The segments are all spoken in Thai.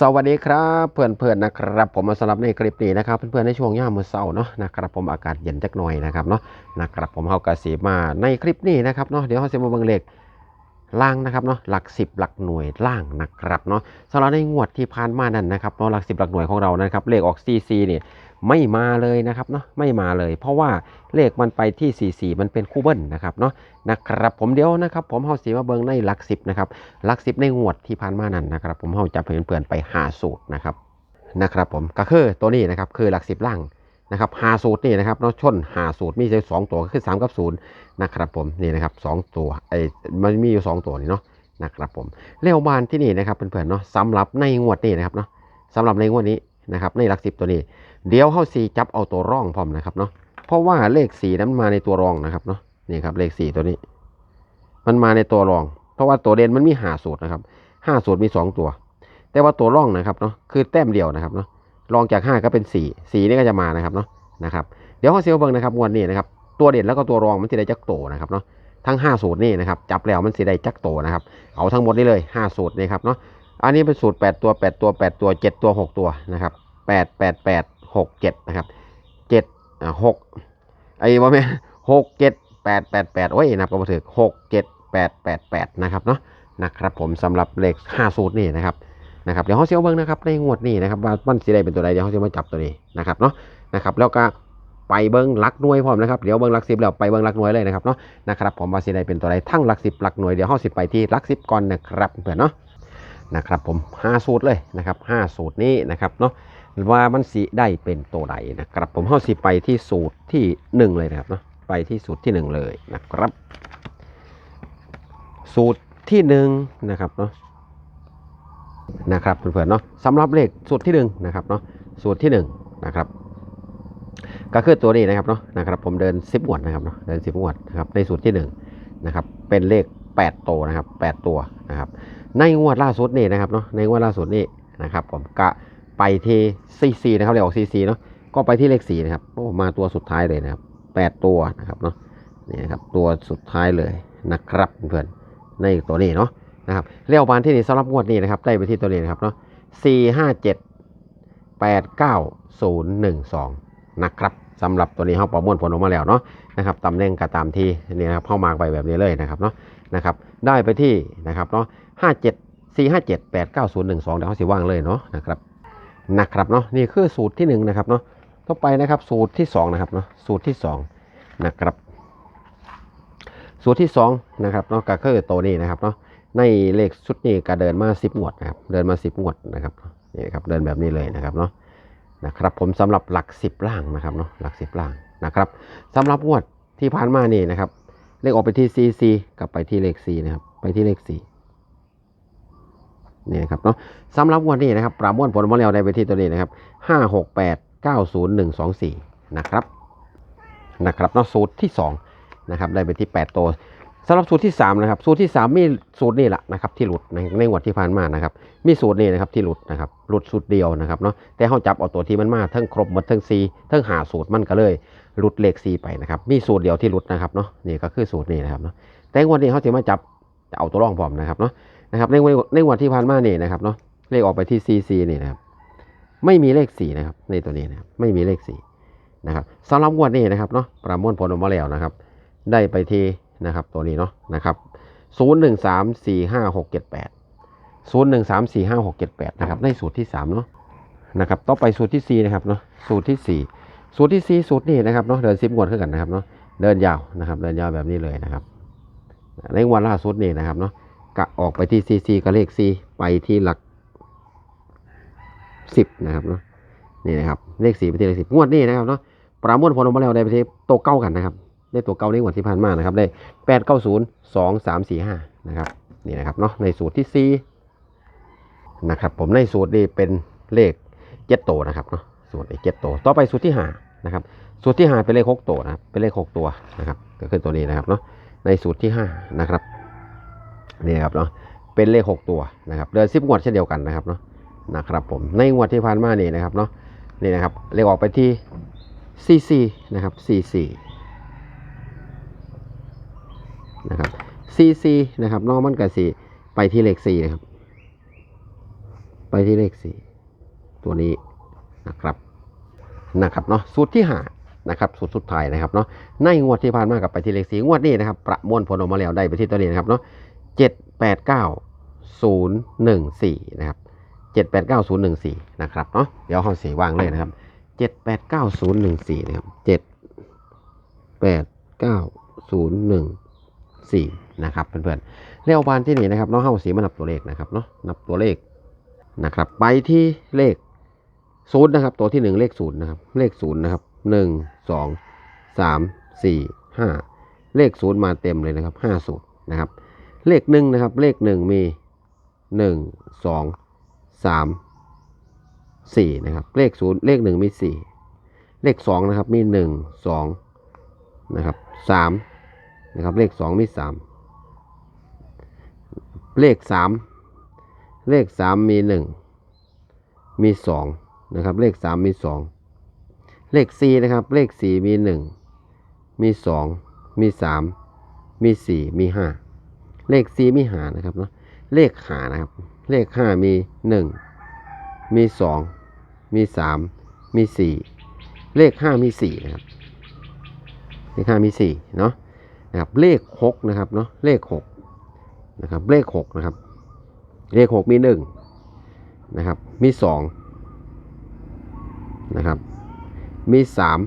สวัสดีครับเพื่อนๆนะครับผมมาสำหรับในคลิปนี้นะครับเพื่อนๆในช่วงย่ามือเช้าเนาะนะครับผมอากาศเย็นจักหน่อยนะครับเนาะนะครับผมเฮากระสีมาในคลิปนี้นะครับเนาะเดี๋ยวเฮาจะมาเบิ่งเลขล่างนะครับเนาะหลักสิบหลักหน่วยล่างนะครับเนาะสำหรับในงวดที่ผ่านมานั่นนะครับเนาะหลักสิบหลักหน่วยของเรานะครับเลขออก CC นี่ย ไม่มาเลยนะครับเนาะไม่มาเลย เพราะว่าเลขมันไปที่ 44 มันเป็นคู่เบิ้ลนะครับเนาะนะครับผมเดี๋ยวนะครับ ผมเฮาสิมาเบิงในหลักสิบนะครับหลักสิบในงวดที่ผ่านมานั้นนะครับ ผมเอาจับเพื่อนๆไปหาสูตรนะครับนะครับผมก็คือตัวนี้นะครับคือหลักสิบล่างนะครับหาสูตรนี่นะครับเนาะชนหาสูตรมีอยู่สองตัวก็คือสามกับศูนย์นะครับผมนี่นะครับสองตัวไอ้มันมีอยู่สองตัวนี่เนาะนะครับผมเลขบานที่นี่นะครับเพื่อนๆเนาะสำหรับในงวดนี้นะครับเนาะสำหรับในงวดนี้นะครับในหลักสิบตัวนี้ เดี๋ยวเข้าสีจับเอาตัวร่องพร้อมนะครับเนาะเพราะว่าเลขสี่นั้นมาในตัวรองนะครับเนาะนี่ครับเลขสี่ตัวนี้ มันมาในตัวรอง เพราะว่าตัวเด่นมันมีห้าสูตรนะครับห้าสูตรมีสองตัว แต่ว่าตัวร่องนะครับเนาะคือแต้มเดียวนะครับเนาะรองจากห้าก็เป็นสี่สี่นี่ก็จะมานะครับเนาะนะครับเดี๋ยวเขาเซียวเบิ้งนะครับงวดนี้นะครับตัวเด่นแล้วก็ตัวรองมันจะได้จักโตนะครับเนาะทั้งห้าสูตรนี่นะครับจับแล้วมันสิได้จักโตนะครับเอาทั้งหมดนี่เลยห้าสูตรนี่ครับเนาะอันนี้เป็นสูตรแปดตัวแปดตัวแปดตัวเจ็ดตัวหกตัวนะครับแปดแปดแปด หกเจ็ดนะครับเจ็ดหกไอ้ว่าแม่หกเจ็ดแปดแปดแปดโอ้ยนับก็มาถึงหกเจ็ด888นะครับเนาะนะครับผมสำหรับเลข5สูตรนี่นะครับนะครับเดี๋ยวเขาเสียวเบิ้งนะครับในงวดนี้นะครับว่ามันสีใดเป็นตัวใดเดี๋ยวเขาจะมาจับตัวนี้นะครับเนาะนะครับแล้วก็ไปเบิ้งหลักหน่วยพร้อมนะครับเดี๋ยวเบิ้งหลักสิบแล้วไปเบิ้งหลักหน่วยเลยนะครับเนาะนะครับผมว่าสีใดเป็นตัวใดทั้งหลักสิบหลักหน่วยเดี๋ยวเขาสิบไปที่หลักสิบก่อนนะครับเพื่อนเนาะนะครับผม5สูตรเลยนะครับ5สูตรนี้นะครับเนาะ ว่ามันสีได้เป็นตัวใดนะครับผมเข้าสิไปที่สูตรที่หนึ่งเลยนะครับเนาะไปที่สูตรที่หนึ่งเลยนะครับ สูตรที่หนึ่งนะครับเนาะนะครับเพื่อนๆเนาะสำหรับเลขสูตรที่หนึ่งนะครับเนาะสูตรที่หนึ่งนะครับก็คือตัวนี้นะครับเนาะนะครับผมเดิน 10งวดนะครับเนาะเดิน 10งวดนะครับในสูตรที่หนึ่งนะครับเป็นเลข 8 ตัวนะครับ 8 ตัวนะครับในงวดล่าสุดนี่นะครับเนาะในงวดล่าสุดนี่นะครับผมกะ ไปที่ซีซีนะครับเรียกออกซีซีเนาะก็ไปที่เลข4นะครับโอ้มาตัวสุดท้ายเลยนะครับ8ตัวนะครับเนาะนี่นะครับตัวสุดท้ายเลยนะครับเพื่อนในตัวนี้เนาะนะครับเรียวบานที่นี่สำหรับงวดนี้นะครับได้ไปที่ตัวนี้นะครับเนาะสี่ห้าเจ็ดแปดเก้าศูนย์หนึ่งสองนะครับสำหรับตัวนี้เขาประมวลผลออกมาแล้วเนาะนะครับตำแหน่งก็ตามที่นี่นะครับเข้ามาไปแบบนี้เลยนะครับเนาะนะครับได้ไปที่นะครับเนาะห้าเจ็ดสี่ห้าเจ็ดแปดเก้าศูนย์หนึ่งสองเดี๋ยวเขาสิว่างเลยเนาะนะครับ นะครับเนาะนี่คือสูตรที่หนึ่งนะครับเนาะต่อไปนะครับสูตรที่สองนะครับเนาะสูตรที่สองนะครับสูตรที่2นะครับเนาะก็คือตัวนี้นะครับเนาะในเลขชุดนี้ก็เดินมา10งวดนะครับเดินมา 10งวดนะครับนี่ครับเดินแบบนี้เลยนะครับเนาะนะครับผมสำหรับหลัก 10 ล่างนะครับเนาะหลัก 10 ล่างนะครับสำหรับงวดที่ผ่านมานี่นะครับเลขออกไปที่ CC กลับไปที่เลข4นะครับไปที่เลข4 นี่นะครับเนาะสำหรับวดนี้นะครับประมวลผลมาแล้วได้ไปที่ตัวนี้นะครับ5 6 8 9 0 1 2 4นะครับนะครับเนาะสูตรที่2นะครับได้ไปที่8ตัวสำหรับสูตรที่3นะครับสูตรที่3มีสูตรนี่แหละนะครับที่หลุดในในงวดที่ผ่านมานะครับมีสูตรนี่นะครับที่หลุดนะครับหลุดสูตรเดียวนะครับเนาะแต่เขาจับเอาตัวที่มันมาทั้งครบหมดทั้งซีทั้งหาสูตรมันก็เลยหลุดเลขซีไปนะครับมีสูตรเดียวที่หลุดนะครับเนาะนี่ก็คือสูตรนี้นะครับเนาะแต่งวดนี้เขาจะมาจับจะเอาตัวรองพร้อมนะครับเนาะ นะครับในงวดในที่ผ่านมาเนี่ยนะครับเนาะเลขออกไปที่ซีซีนี่ยนะครับไม่มีเลขสี่นะครับในตัวนี้นะครับไม่มีเลขสี่นะครับสำหรับงวดนี้นะครับเนาะประมวลผลออกมาแล้วนะครับ ได้ไปที่นะครับตัวนี้เนาะนะครับศูนย์หนึ่งสามสี่ห้าหกเจ็ดแปดศูนย์หนึ่งสามสี่ห้าหกเจ็ดแปดนะครับในสูตรที่สามเนาะนะครับต่อไปสูตรที่สี่นะครับเนาะสูตรที่สี่สูตรที่สี่สูตรนี้นะครับเนาะเดินซิปงวดขึ้นกันนะครับเนาะเดินยาวนะครับเดินยาวแบบนี้เลยนะครับในวันล่าสุดนี่นะครับเนาะ กะออกไปที่ซีซีกับเลขซีไปที่หลักสิบนะครับเนาะนี่นะครับเลขสี่ไปที่เลขสิบงวดนี้นะครับเนาะประมวลผลออกมาแล้วได้ไปที่โตวเก้ากันนะครับได้ตัวเก่าในงวดที่ผ่านมานะครับได้แปดเก้าศูนย์สองสามสี่ห้านะครับนี่นะครับเนาะในสูตรที่สี่นะครับผมในสูตรนี้เป็นเลขเจ็ดตัวนะครับเนาะสูตรเจ็ดตัวต่อไปสูตรที่ห้านะครับสูตรที่ห้าเป็นเลขหกตัวนะครับเป็นเลขหกตัวนะครับก็คือตัวนี้นะครับเนาะในสูตรที่ห้านะครับ นี่ครับเนาะเป็นเลขหกตัวนะครับเดือนสิบงวดเช่นเดียวกันนะครับเนาะนะครับผมในงวดที่ผ่านมานี่นะครับเนาะนี่นะครับเลขออกไปที่ซีซีนะครับซีซีนะครับ CC นะครับนอกมันกับสีไปที่เลข 4 นะครับ ไปที่เลขสี่ตัวนี้นะครับนะครับเนาะสูตรที่หานะครับสูตรสุดท้ายนะครับเนาะในงวดที่ผ่านมากับไปที่เลขสี่งวดนี้นะครับประมวลผลออกมาแล้วได้ไปที่ตัวนี้นะครับเนาะ เจ็ดแปดเก้าศูนย์หนึ่งสี่นะครับเจ็ดแปดเก้าศูนย์หนึ่งสี่นะครับเนาะเดี๋ยวเขาสีวางเลยนะครับเจ็ดแปดเก้าศูนย์หนึ่งสี่นะครับเจ็ดแปดเก้าศูนย์หนึ่งสี่นะครับเพื่อนๆเลขบานที่นี่นะครับน้องเฮาสีมานับตัวเลขนะครับเนาะนับตัวเลขนะครับ ไปที่เลขศูนย์นะครับ ตัวที่หนึ่งเลขศูนย์นะครับ เลขศูนย์นะครับหนึ่งสองสามสี่ห้าเลขศูนย์มาเต็มเลยนะครับห้าศูนย์นะครับ เลขหนึ่งนะครับ เลขหนึ่งมีหนึ่งสองสามสี่นะครับ เลขศูนย์เลขหนึ่งมีสี่เลขสองนะครับ มีหนึ่งสองนะครับสามนะครับ เลขสองมีสามเลขสามเลขสามมีหนึ่งมีสองนะครับ เลขสามมีสองเลขสี่นะครับ เลขสี่มีหนึ่งมีสองมีสามมีสี่มีห้า เลขสี่มีหานะครับเนาะเลขหานะครับ เลขห้ามีหนึ่งมีสองมีสามมีสี่เลขห้ามีสี่นะครับเลขห้ามีสี่เนาะนะครับเลขหกนะครับเนาะเลขหกนะครับเลขหกนะครับ เลขหกมีหนึ่งนะครับมีสองนะครับมีสาม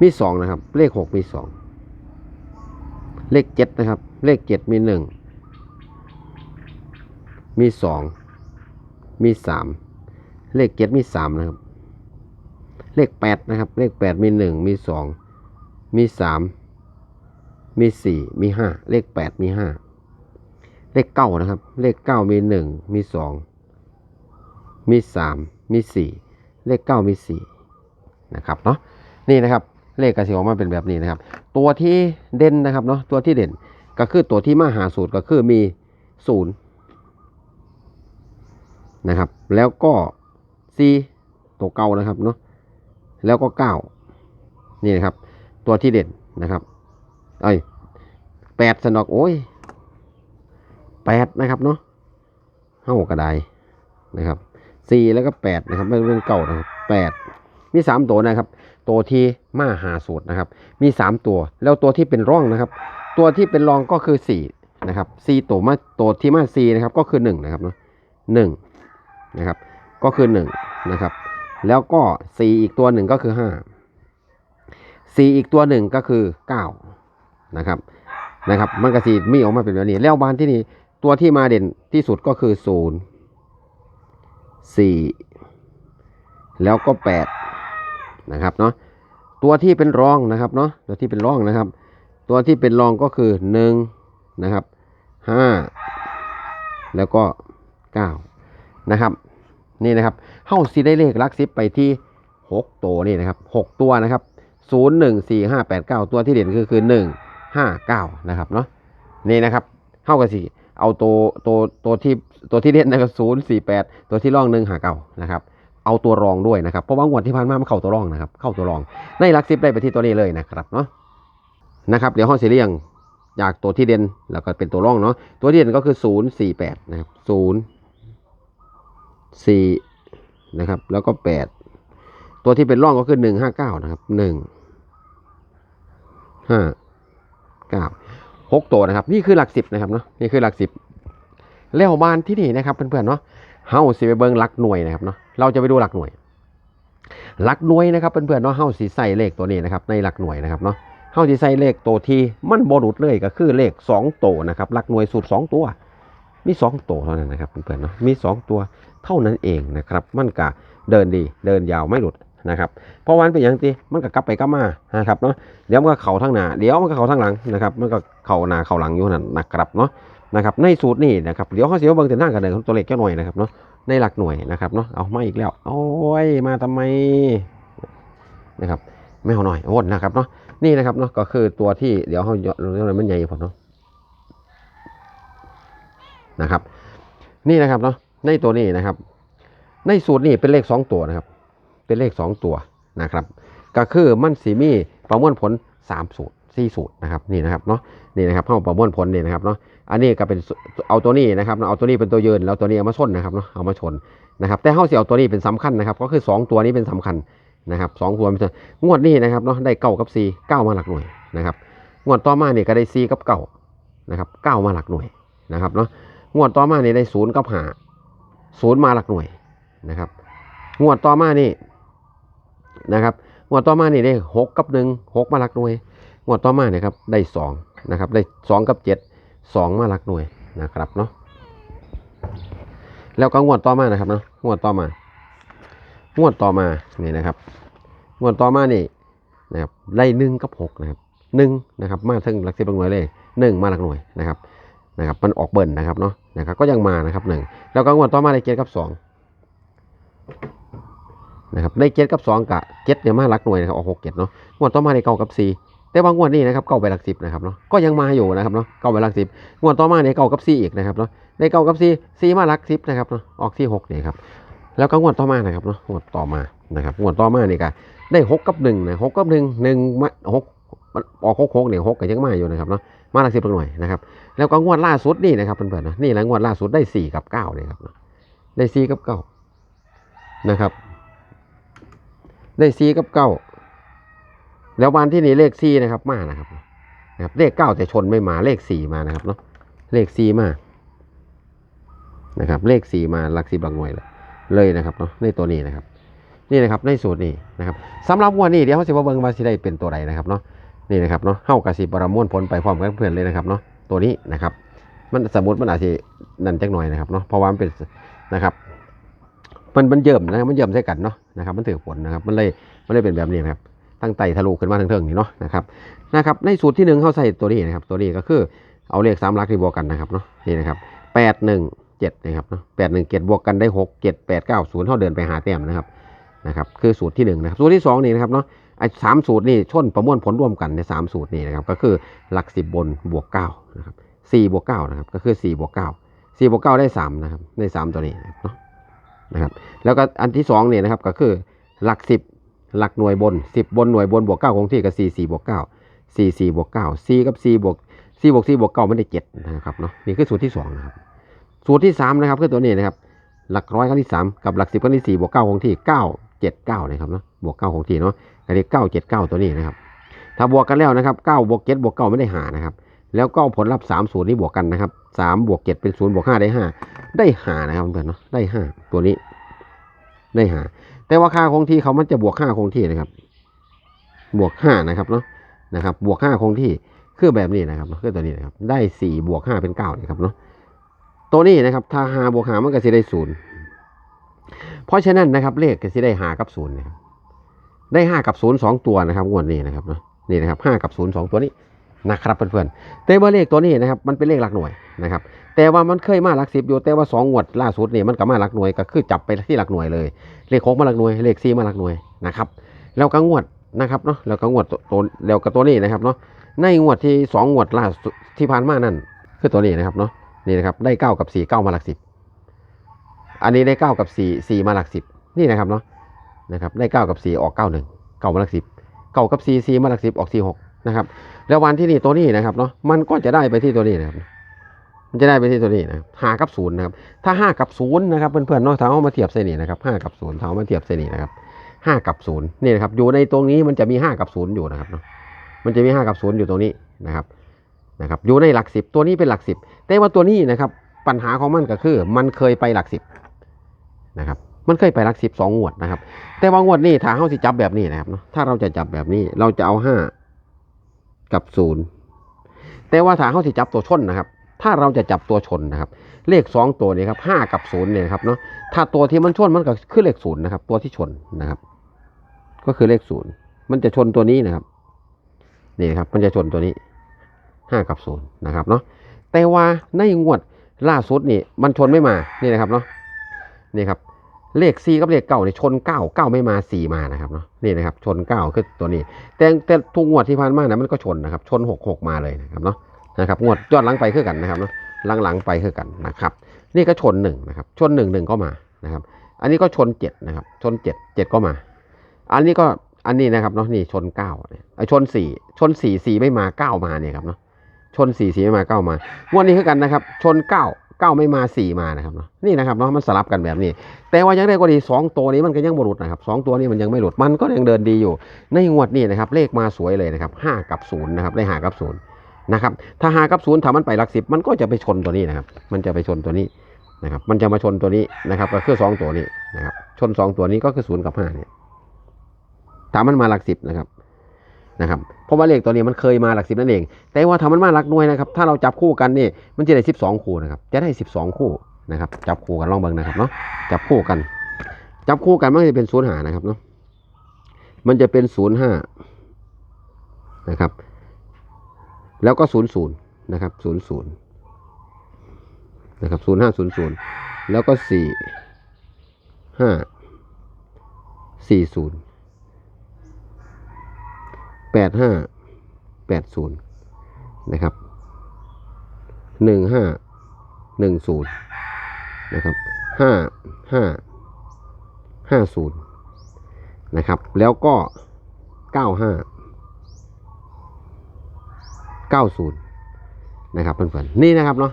มีสองนะครับ เลขหกมีสองเลขเจ็ดนะครับ เลขเจ็ดมีหนึ่ง มีสอง มีสาม เลขเจ็ดมีสามนะครับ เลขแปดนะครับ เลขแปดมีหนึ่ง มีสอง มีสาม มีสี่ มีห้า เลขแปดมีห้า เลขเก้านะครับ เลขเก้ามีหนึ่ง มีสอง มีสาม มีสี่ เลขเก้ามีสี่นะครับเนาะ นี่นะครับเลขกระสีออกมาเป็นแบบนี้นะครับ ตัวที่เด่นนะครับเนาะ ตัวที่เด่น ก็คือตัวที่มาหาสูตรก็คือมีศูนย์นะครับ แล้วก็สี่ตัวเก่านะครับเนาะแล้วก็เก้านี่นะครับ ตัวที่เด่นนะครับเอ้ยแปดสนอกโอ้ยแปดนะครับเนาะเฮ้ากระไดนะครับสี่แล้วก็แปดนะครับไม่เป็นเก่านะครับแปดมีสามตัวนะครับ ตัวที่มาหาสูตรนะครับ มีสามตัว แล้วตัวที่เป็นร่องนะครับ ตัวที่เป็นรองก็คือสี่นะครับสี่ตัวมาตัวที่มาสี่นะครับก็คือหนึ่งนะครับเนาะหนึ่งนะครับก็คือหนึ่งนะครับแล้วก็สี่อีกตัวหนึ่งก็คือห้าสี่อีกตัวหนึ่งก็คือเก้านะครับนะครับมันก็สีมีออกมาเป็นแบบนี้ แล้วบานที่นี่ตัวที่มาเด่นที่สุดก็คือศูนย์สี่แล้วก็แปดนะครับเนาะตัวที่เป็นรองนะครับเนาะตัวที่เป็นรองนะครับ ตัวที่เป็นรองก็คือหนึ่งนะครับห้าแล้วก็เก้านะครับนี่นะครับเฮ้าซีได้เลขลักซิปไปที่หกตัวนี่นะครับหกตัวนะครับศูนย์หนึ่งสี่ห้าแปดเก้าตัวที่เด่นคือคือหนึ่งห้าเก้านะครับเนาะนี่นะครับเท่ากับสี่เอาตัวตัวตัวที่ตัวที่เด่นนะครับศูนย์สี่แปดตัวที่ร่องหนึ่งหาเก้านะครับเอาตัวรองด้วยนะครับเพราะว่างวดที่ผ่านมามันเข้าตัวรองนะครับ เข้าตัวรองในลักสิบได้ไปที่ตัวนี้เลยนะครับเนาะ นะครับเดี๋ยวห้องสีเรียงจากตัวที่เด่นแล้วก็เป็นตัวร่องเนาะตัวที่เด่นก็คือศูนย์สี่แปดนะครับศูนย์สี่นะครับแล้วก็แปดตัวที่เป็นร่องก็คือหนึ่งห้าเก้านะครับหนึ่งห้าเก้าหกตัวนะครับ นี่คือหลักสิบนะครับเนาะนี่คือหลักสิบแล้วบ้านที่นี่นะครับเพื่อนๆเนาะเฮาสิไปเบิ่งหลักหน่วยนะครับเนาะเราจะไปดูหลักหน่วยหลักหน่วยนะครับเพื่อนๆเนาะเฮาสิใส่เลขตัวนี้นะครับในหลักหน่วยนะครับเนาะ เฮาสิใส่เลขตัวที่มันบรุษเลยก็คือเลขสองตัวนะครับหลักหน่วยสูตรสองตัว มีสองตัวเท่านั้นนะครับเพื่อนๆเนาะมีสองตัวเท่านั้นเองนะครับมันก็เดินดีเดินยาวไม่หลุดนะครับเพราะวันเป็นอย่างที่มันก็กลับไปกลับมานะครับเนาะเดี๋ยวมันก็เข่าทางหน้าเดี๋ยวมันก็เข่าทางหลังนะครับมันก็เข่าหน้าเข่าหลังอยู่นั่นนะครับเนาะนะครับในสูตรนี้นะครับเดี๋ยวเขาเสียเบิ่งแต่หน้ากันเลยตัวเลขแค่หน่อยนะครับเนาะในหลักหน่วยนะครับเนาะเอามาอีกแล้วโอ้ยมาทำไมนะครับ ไม่เอาหน่อยวนนะครับเนาะนี่นะครับเนาะก็คือตัวที่เดี๋ยวเขาเรื่องอะไรมันใหญ่พอเนาะนะครับ นี่นะครับเนาะในตัวนี้นะครับ ในสูตรนี้เป็นเลขสองตัวนะครับ เป็นเลขสองตัวนะครับ ก็คือมันสีมีประมวลผล 3 สูตรสี่สูตรนะครับนี่นะครับเนาะนี่นะครับเข้าประมวลผลนี่นะครับเนาะอันนี้ก็เป็นเอาตัวนี้นะครับเอาตัวนี้เป็นตัวยืนแล้วตัวนี้เอามาชนนะครับเนาะเอามาชนนะครับแต่เข้าเสิเอาตัวนี้เป็นสำคัญนะครับ ก็คือสองตัวนี้เป็นสำคัญ นะครับสองตัวเป็นงวดนี้นะครับเนาะได้เก้ากับสี่เก้ามาหลักหน่วยนะครับงวดต่อมาเนี่ก็ได้สี่กับเก้านะครับเก้ามาหลักหน่วยนะครับเนาะงวดต่อมาเนี่ได้ศูนย์กับห้าศูนย์มาหลักหน่วยนะครับงวดต่อมานี่นะครับงวดต่อมานี่ได้หกกับหนึ่งหกมาหลักหน่วยงวดต่อมาเนี่ยครับได้สองนะครับได้สองกับเจ็ดสองมาหลักหน่วยนะครับเนาะแล้วก็งวดต่อมานะครับเนาะงวดต่อมา งวดต่อมานี่นะครับ งวดต่อมานี่นะครับได้หนึ่งกับหกนะครับหนึ่งนะครับมาถึงหลักสิบหลักหน่วยเลยหนึ่งมาหลักหน่วยนะครับนะครับมันออกเบิ่นนะครับเนาะนะครับก็ยังมานะครับหนึ่งแล้วก็งวดต่อมาได้เจ็ดกับสองนะครับได้เจ็ดกับสองกะเจ็ดเนี่ยมาหลักหน่วยนะครับออกหกเจ็ดเนาะงวดต่อมาได้เก้ากับสี่แต่บางงวดนี้นะครับเก้าไปหลักสิบนะครับเนาะก็ยังมาอยู่นะครับเนาะเก้าไปหลักสิบงวดต่อมาเนี่ยเก้ากับสี่อีกนะครับเนาะได้เก้ากับสี่สี่มาหลักสิบนะครับเนาะออกสี่หกเนี่ยครับ แล้วก็งวดต่อมานะครับเนาะงวดต่อมานะครับงวดต่อมานี่ก็ได้หกกับหนึ่งนะหกกับหนึ่งหนึ่งมาหกออกหกหกเนี่ยหกก็ยังมาอยู่นะครับเนาะมาหลักสิบหน่วยนะครับ แล้วก็งวดล่าสุดนี่นะครับเพื่อนๆนะนี่แหละงวดล่าสุดได้สี่กับเก้าเนี่ยครับได้สี่กับเก้านะครับ ได้สี่กับเก้าแล้ววันที่นี่เลขสี่นะครับมานะครับนะครับเลขเก้าแต่ชนไม่มาเลขสี่มานะครับเนาะเลขสี่มานะครับ เลขสี่มาหลักสิบหลักหน่วยเลย เลยนะครับเนาะในตัวนี้นะครับ นี่นะครับในสูตรนี้นะครับสำหรับวันนี้เดี๋ยวเขาจะมาเบิ่งว่าสิได้เป็นตัวใดนะครับเนาะนี่นะครับเนาะเข้ากับสิประมวลผลไปพร้อมกันเพื่อนเลยนะครับเนาะตัวนี้นะครับมันสมมติมันอาจจะนั่นจักหน่อยนะครับเนาะเพราะว่ามันเป็นนะครับมันมันเยิ่มนะมันเยิ่มใส่กันเนาะนะครับ มันถือผลนะครับมันเลยมันเลยเป็นแบบนี้นะครับตั้งไตทะลุขึ้นมาทั้งเทิงนี่เนาะนะครับนะครับ ในสูตรที่หนึ่งเขาใส่ตัวนี้นะครับ ตัวนี้ก็คือเอาเลขสามหลักที่บวกกันนะครับเนาะนี่นะครับแปดหนึ่ง เจ็ดนะครับเนาะแปดหนึ่งเจ็ดบวกกันได้หกเจ็ดแปดเก้าศูนย์เขาเดินไปหาแต้มนะครับนะครับคือสูตรที่หนึ่งนะครับสูตรที่สองนี่นะครับเนาะไอ้สามสูตรนี่ชนประมวลผลร่วมกันในสามสูตรนี่นะครับก็คือหลักสิบบนบวกเก้านะครับสี่บวกเก้านะครับก็คือสี่บวกเก้าสี่บวกเก้าได้สามนะครับได้สามตัวนี้เนาะนะครับแล้วก็อันที่สองเนี่ยนะครับก็คือหลักสิบหลักหน่วยบน10บนหน่วยบนบวก9คงที่กับ4 4บวก9 4 4บวก9 4กับ4บวก4บวก4บวก9มันได้7นะครับเนาะนี่คือสูตรที่2นะครับ สูตรที่3นะครับคือตัวนี้นะครับ หลักร้อยครั้งที่ 3 กับหลัก10ครั้งที่4บวก9คงที่ 9 7 9นะครับเนาะบวก9คงที่เนาะอันนี้9 7 9 ตัวนี้นะครับ ถ้าบวกกันแล้วนะครับ9บวก7บวก9ไม่ได้หานะครับ แล้วก็ผลลัพธ์3สูตรนี้บวกกันนะครับ3บวก7เป็น0บวก5ได้ 5 ได้หานะครับเพื่อนเนาะได้ 5 ตัวนี้ได้หาแต่ว่าค่าคงที่เขามันจะบวกค่าคงที่นะครับ บวกห้านะครับเนาะนะครับ บวกห้าคงที่คือแบบนี้นะครับคือตัวนี้นะครับ ได้สี่บวกห้าเป็นเก้านะครับเนาะ ตัวนี้นะครับถ้าหาบวกหามันก็จะได้ศูนย์เพราะฉะนั้นนะครับเลขก็จะได้หากับศูนย์นะครับได้ห้ากับศูนย์สองตัวนะครับงวดนี้นะครับเนาะนี่นะครับห้ากับศูนย์สองตัวนี้นะครับเพื่อนๆแต่ว่าเลขตัวนี้นะครับมันเป็นเลขหลักหน่วยนะครับแต่ว่ามันเคยมาหลักสิบอยู่แต่ว่าสองงวดล่าสุดนี่มันก็มาหลักหน่วยก็คือจับไปที่หลักหน่วยเลย เลขหกมาหลักหน่วยเลขสี่มาหลักหน่วยนะครับแล้วก็งวดนะครับเนาะแล้วก็งวดตัวตัวแล้วก็ตัวนี้นะครับเนาะในงวดที่สองงวดล่าสุดที่ผ่านมานั่นคือตัวนี้นะครับเนาะ นี่นะครับได้เก้ากับสี่เก้ามาหลักสิบอันนี้ได้เก้ากับสี่สี่มาหลักสิบนี่นะครับเนาะนะครับได้เก้ากับสี่ออกเก้าหนึ่งเก้ามาหลักสิบเก้ากับสี่สี่มาหลักสิบออกสี่หกนะครับแล้ววันที่นี่ตัวนี้นะครับเนาะมันก็จะได้ไปที่ตัวนี้นะครับมันจะได้ไปที่ตัวนี้นะห้ากับศูนย์นะครับถ้าห้ากับศูนย์นะครับเพื่อนๆเนาะถ้าเอามาเทียบเส้นนี้นะครับห้ากับศูนย์ถ้าเอามาเทียบเส้นนี้นะครับห้ากับศูนย์นี่นะครับอยู่ในตรงนี้มันจะมีห้ากับศูนย์อยู่นะครับเนาะมันจะมีห้ากับศูนย์อยู่ตรงนี้นะครับ นะครับอยู่ในหลักสิบตัวนี้เป็นหลักสิบแต่ว่าตัวนี้นะครับปัญหาของมันก็คือ มันเคยไปหลักสิบนะครับมันเคยไปหลักสิบสองงวดนะครับ แต่ว่างวดนี้ถ้าเราสิจับแบบนี้นะครับเนาะถ้าเราจะจับแบบนี้เราจะเอาห้ากับศูนย์แต่ว่าถ้าเราสิจับตัวชนนะครับ ถ้าเราจะจับตัวชนนะครับ เลขสองตัวนี้ครับห้ากับศูนย์เนี่ยครับเนาะถ้าตัวที่มันชนมันก็คือเลขศูนย์นะครับ ตัวที่ชนนะครับ ก็คือเลขศูนย์มันจะชนตัวนี้นะครับนี่ครับมันจะชนตัวนี้ ห้ากับศูนนะครับเนาะแต่ว่าในงวดล่าสุดนี่มันชนไม่มานี่นะครับเนาะนี่ครับเลขสี่กับเลขเก้าเนี่ยชนเก้าเก้าไม่มาสี่มานะครับเนาะนี่นะครับชนเก้าคือตัวนี้ แต่แต่ทุกงวดที่ผ่านมาเนี่ยมันก็ชนนะครับชนหกหกมาเลยนะครับเนาะนะครับงวดย้อนหลังไปคือกันนะครับเนาะหลังๆไปคือกันนะครับนี่ก็ชนหนึ่งนะครับชนหนึ่งหนึ่งก็มานะครับอันนี้ก็ชนเจ็ดนะครับชนเจ็ดเจ็ดก็มา อันนี้ก็อันนี้นะครับเนาะนี่ชนเก้าเนี่ยเอ้ชนสี่ชนสี่สี่ไม่มาเก้ามาเนี่ยครับเนาะ ชนสี่สี่ไม่มาเก้ามางวดนี้คือกันนะครับ ชนเก้าเก้าไม่มาสี่มานะครับเนาะนี่นะครับเนาะมันสลับกันแบบนี้ แต่ว่ายังได้ก็ดีสองตัวนี้มันก็ยังบหลุดนะครับสองตัวนี้มันยังไม่หลุดมันก็ยังเดินดีอยู่ ในงวดนี้นะครับเลขมาสวยเลยนะครับห้ากับศูนย์นะครับได้ห้ากับศูนย์นะครับถ้าหากับศูนย์ถ้ามันไปหลักสิบมันก็จะไปชนตัวนี้นะครับ มันจะไปชนตัวนี้นะครับ มันจะมาชนตัวนี้นะครับ ก็คือสองตัวนี้นะครับ ชนสองตัวนี้ก็คือศูนย์กับห้าเนี่ยถ้ามันมาหลักสิบนะครับ นะครับเพราะว่าเลขตัวนี้มันเคยมาหลักสิบนั่นเอง แต่ว่าถ้ามันมาหลักหน่วยนะครับ ถ้าเราจับคู่กันนี่มันจะได้สิบสองคู่นะครับ จะได้สิบสองคู่นะครับ จับคู่กันลองเบิ่งนะครับเนาะ จับคู่กัน จับคู่กันมันจะเป็นศูนย์หานะครับเนาะ มันจะเป็นศูนย์ห้านะครับ แล้วก็ศูนย์ศูนย์นะครับศูนย์ศูนย์นะครับศูนย์ห้าศูนย์ศูนย์แล้วก็สี่ห้าสี่ศูนย์ แปดห้าแปดศูนย์นะครับหนึ่งห้าหนึ่งศูนย์นะครับห้าห้าห้าศูนย์นะครับ แล้วก็เก้าห้า90นะครับเพื่อนๆนี่นะครับเนาะ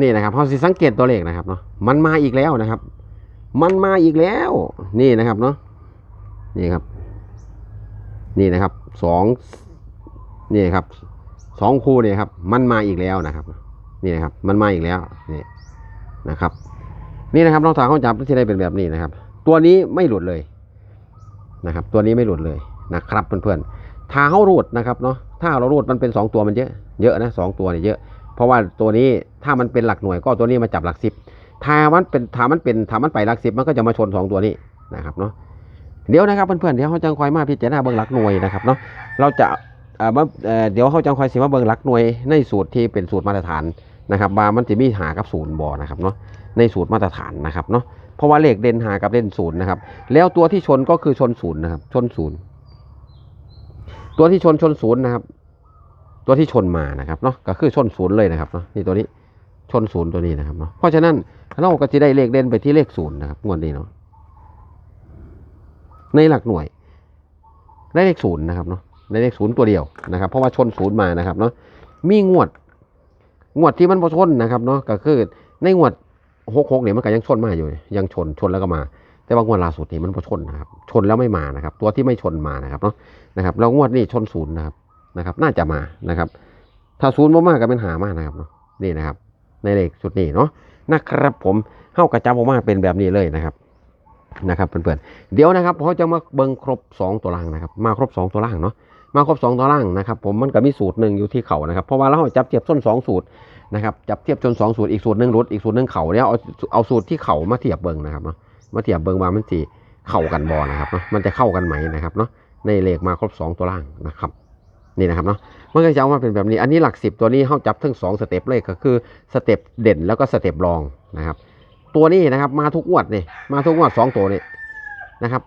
นี่นะครับพอสิสังเกตตัวเลขนะครับเนาะมันมาอีกแล้วนะครับ มันมาอีกแล้ว นี่นะครับเนาะนี่ครับ นี่นะครับ สองนี่ครับสองคู่เนี่ยครับ มันมาอีกแล้วนะครับ นี่นะครับ มันมาอีกแล้วนี่นะครับ นี่นะครับน้องสาวเขาจับที่ได้เป็นแบบนี้นะครับ ตัวนี้ไม่หลุดเลยนะครับ ตัวนี้ไม่หลุดเลยนะครับเพื่อนๆถ้าเขารูดนะครับเนาะถ้าเรารูดมันเป็นสองตัวมันเยอะเยอะนะสองตัวเนี่ยเยอะ เพราะว่าตัวนี้ถ้ามันเป็นหลักหน่วยก็ตัวนี้มาจับหลักสิบถ้ามันเป็นถ้ามันเป็นถ้ามันไปหลักสิบมันก็จะมาชนสองตัวนี้นะครับเนาะ เดี๋ยวนะครับเพื่อนๆเดี๋ยวเขาจะคอยมาพิจารณาเบื้องหลักหน่วยนะครับเนาะเราจะเอ่อเดี๋ยวเขาจะคอยสิมาเบื้องหลักหน่วย ในสูตรที่เป็นสูตรมาตรฐานนะครับว่ามันจะมีหากับศูนย์บอนะครับเนาะในสูตรมาตรฐานนะครับเนาะเพราะว่าเลขเด่นหากับเด่นศูนย์นะครับแล้วตัวที่ชนก็คือชนศูนย์นะครับชนศูนย์ตัวที่ชนชนศูนย์นะครับ ตัวที่ชนมานะครับเนาะก็คือชนศูนย์เลยนะครับเนาะนี่ตัวนี้ชนศูนย์ตัวนี้นะครับเนาะเพราะฉะนั้นเราก็จะได้เลขเด่นไปที่เลขศูนย์นะครับงวดนี้เนาะ ในหลักหน่วย ได้เลขศูนย์นะครับเนาะได้เลขศูนย์ตัวเดียวนะครับ เพราะว่าชนศูนย์มานะครับเนาะมีงวด งวดที่มันพอชนนะครับเนาะก็คือในงวดหกหกเนี่ยมันก็ยังชนมาอยู่ยังชนชนแล้วก็มา แต่ว่างวดล่าสุดนี่มันพอชนนะครับ ชนแล้วไม่มานะครับ ตัวที่ไม่ชนมานะครับเนาะนะครับแล้วงวดนี้ชนศูนย์นะครับนะครับ น่าจะมานะครับ ถ้าศูนย์มากๆก็เป็นหามากนะครับเนาะนี่นะครับ ในเลขชุดนี้เนาะนะครับผมเข้ากระจับออกมาเป็นแบบนี้เลยนะครับ นะครับเพื่อนๆเดี๋ยวนะครับเขาจะมาเบิ่งครบ 2 ตัวล่างนะครับ มาครบ 2 ตัวล่างเนาะมาครบ 2 ตัวล่างนะครับ ผมมันก็มีสูตรหนึ่งอยู่ที่เข่านะครับเพราะว่าเราจับเทียบส้น 2 สูตรนะครับจับเทียบจน2สูตรอีกสูตรหนึ่งรุดอีกสูตรหนึ่งเข่าเนี่ยเอาเอาสูตรที่เข่ามาเทียบเบิ่งนะครับเนาะมาเทียบเบิ่งว่ามันสีเข้ากันบอนะครับเนาะมันจะเข้ากันไหมนะครับเนาะในเลขมาครบ 2 ตัวล่างนะครับนี่นะครับเนาะมันก็จะเอามาเป็นแบบนี้ อันนี้หลักสิบตัวนี้เข้าจับทั้งสองสเต็ปเลยก็คือสเต็ปเด่นแล้วก็สเต็ปรองนะครับ ตัวนี้นะครับ มาทุกงวดนี่มาทุกงวดสองตัวนี่นะครับ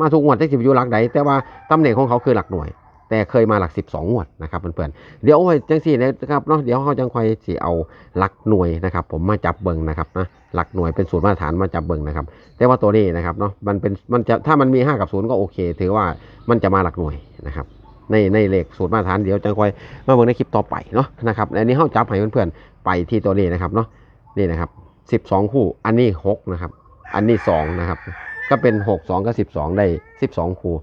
มาทุกงวดที่สิบอยู่หลักใดแต่ว่าตำแหน่งของเขาคือหลักหน่วย แต่เคยมาหลักสิบสองงวดนะครับเพื่อนๆเดี๋ยวเอาไว้จังสี่นะครับเนาะเดี๋ยวเขาจังคอยสิเอาหลักหน่วยนะครับ ผมมาจับเบิงนะครับนะหลักหน่วยเป็นสูตรมาตรฐานมาจับเบิงนะครับ แต่ว่าตัวนี้นะครับเนาะมันเป็นมันจะถ้ามันมี5กับ0ก็โอเค ถือว่ามันจะมาหลักหน่วยนะครับในในเลขสูตรมาตรฐานเดี๋ยวจะคอยมาเบิ่งในคลิปต่อไปเนาะนะครับอันนี้เฮาจับให้เพื่อนๆไปที่ตัวนี้นะครับเนาะนี่นะครับ 12คู่ อันนี้6นะครับ อันนี้2นะครับ ก็เป็น6 2กับ12ได้12คู่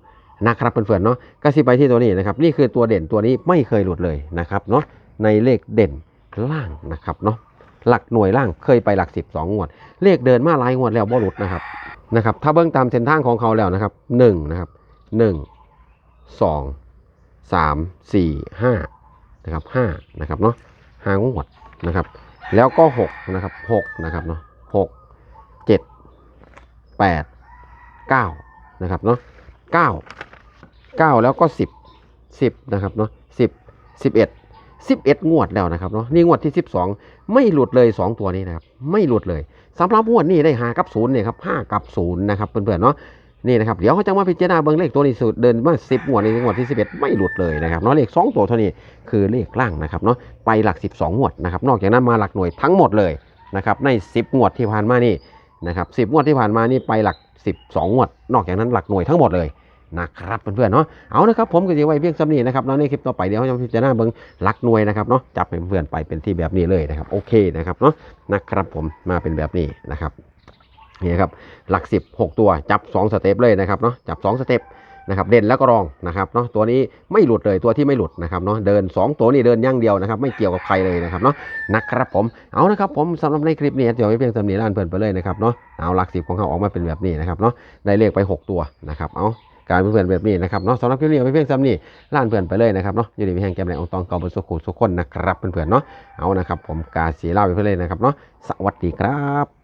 นะครับเพื่อนๆเนาะก็สิไปที่ตัวนี้นะครับ นี่คือตัวเด่นตัวนี้ไม่เคยหลุดเลยนะครับเนาะในเลขเด่นล่างนะครับเนาะหลักหน่วยล่างเคยไปหลัก 12 งวด เลขเดินมาหลายงวดแล้วบ่หลุดนะครับนะครับถ้าเบิ่งตามเส้นทางของเขาแล้วนะครับ1นะครับ1 2สามสี่ห้านะครับห้านะครับเนาะห้างวดนะครับ แล้วก็หกนะครับหกนะครับเนาะหกเจ็ดแปดเก้านะครับเนาะเก้าเก้าแล้วก็สิบสิบนะครับเนาะสิบสิบเอ็ดสิบเอ็ดงวดแล้วนะครับเนาะนี่งวดที่สิบสองไม่หลุดเลยสองตัวนี้นะครับไม่หลุดเลยสำหรับงวดนี้ได้หากับศูนย์เนี่ยครับห้ากับศูนย์นะครับเพื่อนๆเนาะ นี่นะครับเดี๋ยวเขาจะมาพิจารณาเบิ้งเลขตัวนี้สุดเดินมาสิบงวดในงวดที่สิบเอ็ดไม่หลุดเลยนะครับเนาะเลขสองตัวเท่านี้คือเลขล่างนะครับเนาะไปหลักสิบสองงวดนะครับนอกจากนั้นมาหลักหน่วยทั้งหมดเลยนะครับในสิบงวดที่ผ่านมานี่นะครับสิบงวดที่ผ่านมานี่ไปหลักสิบสองงวด นอกจากนั้นหลักหน่วยทั้งหมดเลยนะครับเพื่อนๆเนาะเอานะครับผมก็จะไว้เพียงสำนีนะครับเนาะในคลิปต่อไปเดี๋ยวเราจะพิจารณาเบิ่งหลักหน่วยนะครับเนาะจับเพื่อนๆไปเป็นที่แบบนี้เลยนะครับโอเคนะครับเนาะนะครับผมมาเป็นแบบนี้นะครับ นี่ครับหลัก 10 6 ตัวจับ 2 สเต็ปเลยนะครับเนาะจับ 2 สเต็ปนะครับเด่นแล้วก็รองนะครับเนาะตัวนี้ไม่หลุดเลยตัวที่ไม่หลุดนะครับเนาะเดิน 2 ตัวนี้เดินย่างเดียวนะครับไม่เกี่ยวกับใครเลยนะครับเนาะนะครับผมเอานะครับผมสำหรับในคลิปนี้เดี๋ยวไว้เพียงสำนีล้านเพื่อนไปเลยนะครับเนาะเอาหลักสิบของเขาออกมาเป็นแบบนี้นะครับเนาะได้เลขไป 6 ตัวนะครับเอาการเพื่อนแบบนี้นะครับเนาะสำหรับคลิปนี้เอาไว้เพียงสำนีล้านเพื่อนไปเลยนะครับเนาะอยู่ในวิแห่งแกมแรงองตองเก่าบนสุขุสุขคนนะครับเพื่อนๆเนาะเอานะครับผมกาสีเล่าไปเพื่อนเลยนะครับเนาะสวัสดีครับ